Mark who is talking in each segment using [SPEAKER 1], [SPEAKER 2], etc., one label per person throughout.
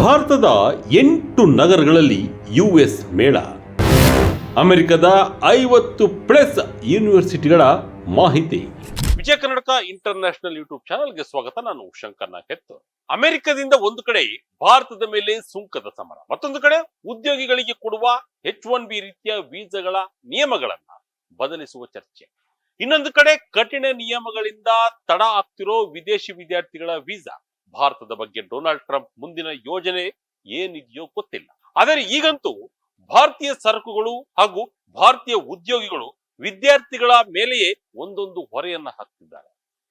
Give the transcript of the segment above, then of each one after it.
[SPEAKER 1] ಭಾರತದ ಎಂಟು ನಗರಗಳಲ್ಲಿ ಯು ಎಸ್ ಮೇಳ. ಅಮೆರಿಕದ ಐವತ್ತು ಪ್ಲಸ್ ಯೂನಿವರ್ಸಿಟಿಗಳ ಮಾಹಿತಿ. ವಿಜಯ ಕರ್ನಾಟಕ ಇಂಟರ್ನ್ಯಾಷನಲ್ ಯೂಟ್ಯೂಬ್ ಚಾನೆಲ್ಗೆ ಸ್ವಾಗತ. ನಾನು ಶಂಕರ್ ಕೆತ್ತು. ಅಮೆರಿಕದಿಂದ ಒಂದು ಕಡೆ, ಭಾರತದ ಮೇಲೆ ಸುಂಕದ ಸಮರ. ಮತ್ತೊಂದು ಕಡೆ, ಉದ್ಯೋಗಿಗಳಿಗೆ ಕೊಡುವ ಹೆಚ್ ಒನ್ ಬಿ ರೀತಿಯ ವೀಸಾಗಳ ನಿಯಮಗಳನ್ನ ಬದಲಿಸುವ ಚರ್ಚೆ. ಇನ್ನೊಂದು ಕಡೆ, ಕಠಿಣ ನಿಯಮಗಳಿಂದ ತಡ ಆಗ್ತಿರೋ ವಿದೇಶಿ ವಿದ್ಯಾರ್ಥಿಗಳ ವೀಸಾ. ಭಾರತದ ಬಗ್ಗೆ ಡೊನಾಲ್ಡ್ ಟ್ರಂಪ್ ಮುಂದಿನ ಯೋಜನೆ ಏನಿದೆಯೋ ಗೊತ್ತಿಲ್ಲ. ಆದರೆ ಈಗಂತೂ ಭಾರತೀಯ ಸರಕುಗಳು ಹಾಗೂ ಭಾರತೀಯ ಉದ್ಯೋಗಿಗಳು ವಿದ್ಯಾರ್ಥಿಗಳ ಮೇಲೆಯೇ ಒಂದೊಂದು ಹೊರೆಯನ್ನ ಹಾಕ್ತಿದ್ದಾರೆ.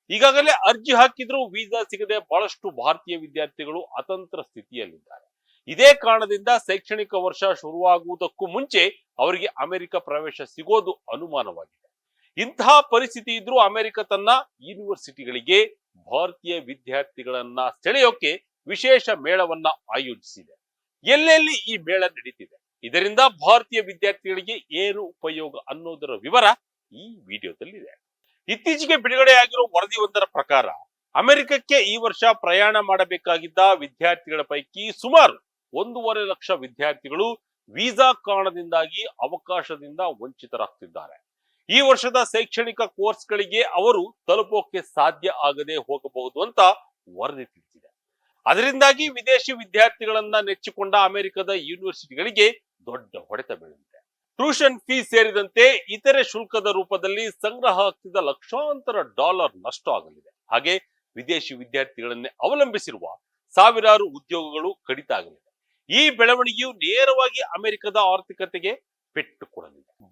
[SPEAKER 1] ಈಗಾಗಲೇ ಅರ್ಜಿ ಹಾಕಿದ್ರೂ ವೀಸಾ ಸಿಗದೆ ಬಹಳಷ್ಟು ಭಾರತೀಯ ವಿದ್ಯಾರ್ಥಿಗಳು ಅತಂತ್ರ ಸ್ಥಿತಿಯಲ್ಲಿದ್ದಾರೆ. ಇದೇ ಕಾರಣದಿಂದ ಶೈಕ್ಷಣಿಕ ವರ್ಷ ಶುರುವಾಗುವುದಕ್ಕೂ ಮುಂಚೆ ಅವರಿಗೆ ಅಮೆರಿಕ ಪ್ರವೇಶ ಸಿಗೋದು ಅನುಮಾನವಾಗಿದೆ. ಇಂತಹ ಪರಿಸ್ಥಿತಿ ಇದ್ರೂ ಅಮೆರಿಕ ತನ್ನ ಯೂನಿವರ್ಸಿಟಿಗಳಿಗೆ ಭಾರತೀಯ ವಿದ್ಯಾರ್ಥಿಗಳನ್ನ ಸೆಳೆಯೋಕೆ ವಿಶೇಷ ಮೇಳವನ್ನ ಆಯೋಜಿಸಿದೆ. ಎಲ್ಲೆಲ್ಲಿ ಈ ಮೇಳ ನಡೀತಿದೆ? ಇದರಿಂದ ಭಾರತೀಯ ವಿದ್ಯಾರ್ಥಿಗಳಿಗೆ ಏನು ಉಪಯೋಗ ಅನ್ನೋದರ ವಿವರ ಈ ವಿಡಿಯೋದಲ್ಲಿದೆ. ಇತ್ತೀಚೆಗೆ ಬಿಡುಗಡೆಯಾಗಿರೋ ಒಂದರ ಪ್ರಕಾರ, ಅಮೆರಿಕಕ್ಕೆ ಈ ವರ್ಷ ಪ್ರಯಾಣ ಮಾಡಬೇಕಾಗಿದ್ದ ವಿದ್ಯಾರ್ಥಿಗಳ ಪೈಕಿ ಸುಮಾರು ಒಂದೂವರೆ ಲಕ್ಷ ವಿದ್ಯಾರ್ಥಿಗಳು ವೀಸಾ ಕಾರಣದಿಂದಾಗಿ ಅವಕಾಶದಿಂದ ವಂಚಿತರಾಗ್ತಿದ್ದಾರೆ. ಈ ವರ್ಷದ ಶೈಕ್ಷಣಿಕ ಕೋರ್ಸ್ಗಳಿಗೆ ಅವರು ತಲುಪೋಕೆ ಸಾಧ್ಯ ಆಗದೆ ಹೋಗಬಹುದು ಅಂತ ವರದಿ ತಿಳಿಸಿದೆ. ಅದರಿಂದಾಗಿ ವಿದೇಶಿ ವಿದ್ಯಾರ್ಥಿಗಳನ್ನ ನೆಚ್ಚಿಕೊಂಡ ಅಮೆರಿಕದ ಯೂನಿವರ್ಸಿಟಿಗಳಿಗೆ ದೊಡ್ಡ ಹೊಡೆತ ಬೀಳಲಿದೆ. ಟ್ಯೂಷನ್ ಫೀ ಸೇರಿದಂತೆ ಇತರೆ ಶುಲ್ಕದ ರೂಪದಲ್ಲಿ ಸಂಗ್ರಹ ಆಗ್ತಿದ್ದ ಲಕ್ಷಾಂತರ ಡಾಲರ್ ನಷ್ಟ ಆಗಲಿದೆ. ಹಾಗೆ ವಿದೇಶಿ ವಿದ್ಯಾರ್ಥಿಗಳನ್ನೇ ಅವಲಂಬಿಸಿರುವ ಸಾವಿರಾರು ಉದ್ಯೋಗಗಳು ಕಡಿತ ಆಗಲಿದೆ. ಈ ಬೆಳವಣಿಗೆಯು ನೇರವಾಗಿ ಅಮೆರಿಕದ ಆರ್ಥಿಕತೆಗೆ ಪೆಟ್ಟು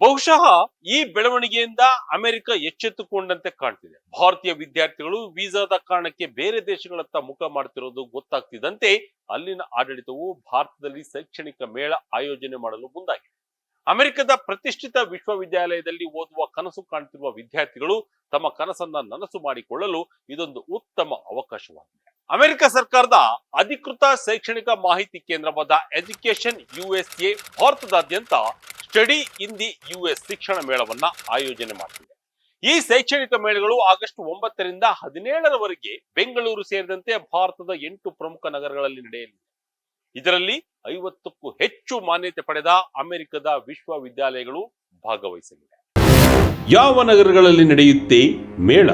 [SPEAKER 1] ಬಹುಶಃ ಈ ಬೆಳವಣಿಗೆಯಿಂದ ಅಮೆರಿಕ ಎಚ್ಚೆತ್ತುಕೊಂಡಂತೆ ಕಾಣ್ತಿದೆ. ಭಾರತೀಯ ವಿದ್ಯಾರ್ಥಿಗಳು ವೀಸಾದ ಕಾರಣಕ್ಕೆ ಬೇರೆ ದೇಶಗಳತ್ತ ಮುಖ ಮಾಡ್ತಿರೋದು ಗೊತ್ತಾಗ್ತಿದ್ದಂತೆ ಅಲ್ಲಿನ ಆಡಳಿತವು ಭಾರತದಲ್ಲಿ ಶೈಕ್ಷಣಿಕ ಮೇಳ ಆಯೋಜನೆ ಮಾಡಲು ಮುಂದಾಗಿದೆ. ಅಮೆರಿಕದ ಪ್ರತಿಷ್ಠಿತ ವಿಶ್ವವಿದ್ಯಾಲಯದಲ್ಲಿ ಓದುವ ಕನಸು ಕಾಣ್ತಿರುವ ವಿದ್ಯಾರ್ಥಿಗಳು ತಮ್ಮ ಕನಸನ್ನ ನನಸು ಮಾಡಿಕೊಳ್ಳಲು ಇದೊಂದು ಉತ್ತಮ ಅವಕಾಶವಾಗಿದೆ. ಅಮೆರಿಕ ಸರ್ಕಾರದ ಅಧಿಕೃತ ಶೈಕ್ಷಣಿಕ ಮಾಹಿತಿ ಕೇಂದ್ರವಾದ ಎಜುಕೇಶನ್ ಯುಎಸ್ಎ ಭಾರತದಾದ್ಯಂತ ಸ್ಟಡಿ ಇನ್ ದಿ ಯುಎಸ್ ಶಿಕ್ಷಣ ಮೇಳವನ್ನ ಆಯೋಜನೆ ಮಾಡ್ತಿದೆ. ಈ ಶೈಕ್ಷಣಿಕ ಮೇಳಗಳು ಆಗಸ್ಟ್ ಒಂಬತ್ತರಿಂದ ಹದಿನೇಳರವರೆಗೆ ಬೆಂಗಳೂರು ಸೇರಿದಂತೆ ಭಾರತದ ಎಂಟು ಪ್ರಮುಖ ನಗರಗಳಲ್ಲಿ ನಡೆಯಲಿದೆ. ಇದರಲ್ಲಿ ಐವತ್ತಕ್ಕೂ ಹೆಚ್ಚು ಮಾನ್ಯತೆ ಪಡೆದ ಅಮೆರಿಕದ ವಿಶ್ವವಿದ್ಯಾಲಯಗಳು ಭಾಗವಹಿಸಲಿವೆ. ಯಾವ ನಗರಗಳಲ್ಲಿ ನಡೆಯುತ್ತೆ ಮೇಳ?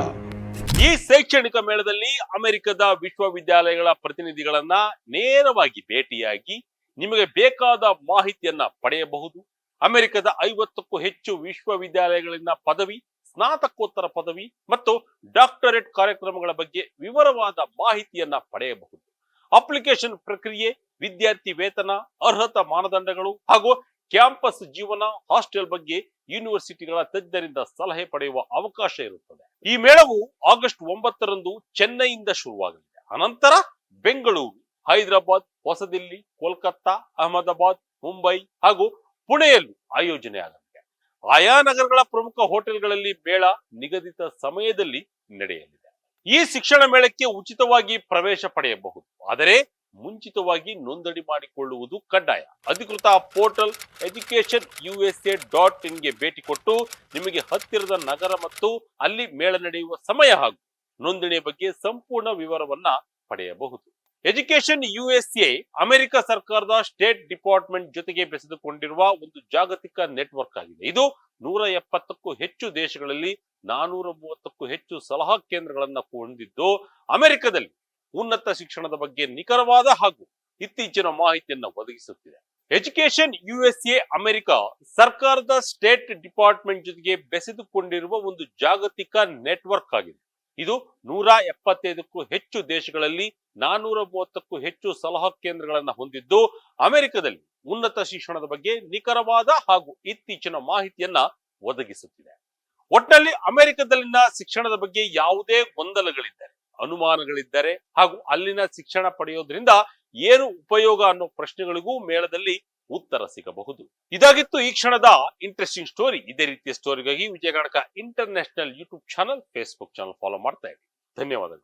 [SPEAKER 1] ಈ ಶೈಕ್ಷಣಿಕ ಮೇಳದಲ್ಲಿ ಅಮೆರಿಕದ ವಿಶ್ವವಿದ್ಯಾಲಯಗಳ ಪ್ರತಿನಿಧಿಗಳನ್ನ ನೇರವಾಗಿ ಭೇಟಿಯಾಗಿ ನಿಮಗೆ ಬೇಕಾದ ಮಾಹಿತಿಯನ್ನ ಪಡೆಯಬಹುದು. ಅಮೆರಿಕದ ಐವತ್ತಕ್ಕೂ ಹೆಚ್ಚು ವಿಶ್ವವಿದ್ಯಾಲಯಗಳಿಂದ ಪದವಿ, ಸ್ನಾತಕೋತ್ತರ ಪದವಿ ಮತ್ತು ಡಾಕ್ಟರೇಟ್ ಕಾರ್ಯಕ್ರಮಗಳ ಬಗ್ಗೆ ವಿವರವಾದ ಮಾಹಿತಿಯನ್ನ ಪಡೆಯಬಹುದು. ಅಪ್ಲಿಕೇಶನ್ ಪ್ರಕ್ರಿಯೆ, ವಿದ್ಯಾರ್ಥಿ ವೇತನ, ಅರ್ಹತಾ ಮಾನದಂಡಗಳು ಹಾಗೂ ಕ್ಯಾಂಪಸ್ ಜೀವನ, ಹಾಸ್ಟೆಲ್ ಬಗ್ಗೆ ಯೂನಿವರ್ಸಿಟಿಗಳ ತಜ್ಞರಿಂದ ಸಲಹೆ ಪಡೆಯುವ ಅವಕಾಶ ಇರುತ್ತದೆ. ಈ ಮೇಳವು ಆಗಸ್ಟ್ ಒಂಬತ್ತರಂದು ಚೆನ್ನೈಯಿಂದ ಶುರುವಾಗಲಿದೆ. ಅನಂತರ ಬೆಂಗಳೂರು, ಹೈದರಾಬಾದ್, ಹೊಸದಿಲ್ಲಿ, ಕೋಲ್ಕತ್ತಾ, ಅಹಮದಾಬಾದ್, ಮುಂಬೈ ಹಾಗೂ ಪುಣೆಯಲ್ಲಿ ಆಯೋಜನೆಯಾಗಲಿದೆ ಆಯಾ ನಗರಗಳ ಪ್ರಮುಖ ಹೋಟೆಲ್ಗಳಲ್ಲಿ ಮೇಳ ನಿಗದಿತ ಸಮಯದಲ್ಲಿ ನಡೆಯಲಿದೆ. ಈ ಶಿಕ್ಷಣ ಮೇಳಕ್ಕೆ ಉಚಿತವಾಗಿ ಪ್ರವೇಶ ಪಡೆಯಬಹುದು. ಆದರೆ ಮುಂಚಿತವಾಗಿ ನೋಂದಣಿ ಮಾಡಿಕೊಳ್ಳುವುದು ಕಡ್ಡಾಯ. ಅಧಿಕೃತ ಪೋರ್ಟಲ್ ಎಜುಕೇಶನ್ ಯುಎಸ್ಎ ಡಾಟ್ ಇನ್ಗೆ ಭೇಟಿ ಕೊಟ್ಟು ನಿಮಗೆ ಹತ್ತಿರದ ನಗರ ಮತ್ತು ಅಲ್ಲಿ ಮೇಳ ನಡೆಯುವ ಸಮಯ ಹಾಗೂ ನೋಂದಣಿಯ ಬಗ್ಗೆ ಸಂಪೂರ್ಣ ವಿವರವನ್ನ ಪಡೆಯಬಹುದು. ಎಜುಕೇಶನ್ ಯುಎಸ್ಎ ಅಮೆರಿಕ ಸರ್ಕಾರದ ಸ್ಟೇಟ್ ಡಿಪಾರ್ಟ್ಮೆಂಟ್ ಜೊತೆಗೆ ಬೆಸೆದುಕೊಂಡಿರುವ ಒಂದು ಜಾಗತಿಕ ನೆಟ್ವರ್ಕ್ ಆಗಿದೆ. ಇದು ನೂರ ಎಪ್ಪತ್ತಕ್ಕೂ ಹೆಚ್ಚು ದೇಶಗಳಲ್ಲಿ ನಾನೂರ ಮೂವತ್ತಕ್ಕೂ ಹೆಚ್ಚು ಸಲಹಾ ಕೇಂದ್ರಗಳನ್ನ ಹೊಂದಿದ್ದು, ಅಮೆರಿಕದಲ್ಲಿ ಉನ್ನತ ಶಿಕ್ಷಣದ ಬಗ್ಗೆ ನಿಖರವಾದ ಹಾಗೂ ಇತ್ತೀಚಿನ ಮಾಹಿತಿಯನ್ನು ಒದಗಿಸುತ್ತಿದೆ. ಎಜುಕೇಶನ್ ಯುಎಸ್ಎ ಅಮೆರಿಕ ಸರ್ಕಾರದ ಸ್ಟೇಟ್ ಡಿಪಾರ್ಟ್ಮೆಂಟ್ ಜೊತೆಗೆ ಬೆಸೆದುಕೊಂಡಿರುವ ಒಂದು ಜಾಗತಿಕ ನೆಟ್ವರ್ಕ್ ಆಗಿದೆ. ಇದು ನೂರ ಎಪ್ಪತ್ತೈದಕ್ಕೂ ಹೆಚ್ಚು ದೇಶಗಳಲ್ಲಿ ನಾನೂರ ಮೂವತ್ತಕ್ಕೂ ಹೆಚ್ಚು ಸಲಹಾ ಕೇಂದ್ರಗಳನ್ನು ಹೊಂದಿದ್ದು, ಅಮೆರಿಕದಲ್ಲಿ ಉನ್ನತ ಶಿಕ್ಷಣದ ಬಗ್ಗೆ ನಿಖರವಾದ ಹಾಗೂ ಇತ್ತೀಚಿನ ಮಾಹಿತಿಯನ್ನ ಒದಗಿಸುತ್ತಿದೆ. ಒಟ್ಟಿನಲ್ಲಿ ಅಮೆರಿಕದಲ್ಲಿನ ಶಿಕ್ಷಣದ ಬಗ್ಗೆ ಯಾವುದೇ ಗೊಂದಲಗಳಿದ್ದರೆ, ಅನುಮಾನಗಳಿದ್ದರೆ ಹಾಗೂ ಅಲ್ಲಿನ ಶಿಕ್ಷಣ ಪಡೆಯೋದ್ರಿಂದ ಏನು ಉಪಯೋಗ ಅನ್ನೋ ಪ್ರಶ್ನೆಗಳಿಗೂ ಮೇಳದಲ್ಲಿ ಉತ್ತರ ಸಿಗಬಹುದು. ಇದಾಗಿತ್ತು ಈ ಕ್ಷಣದ ಇಂಟ್ರೆಸ್ಟಿಂಗ್ ಸ್ಟೋರಿ ಇದೇ ರೀತಿಯ ಸ್ಟೋರಿಗಾಗಿ Vijaya Karnataka international YouTube channel Facebook channel follow ಮಾಡ್ತಾ ಇರಿ. ಧನ್ಯವಾದಗಳು.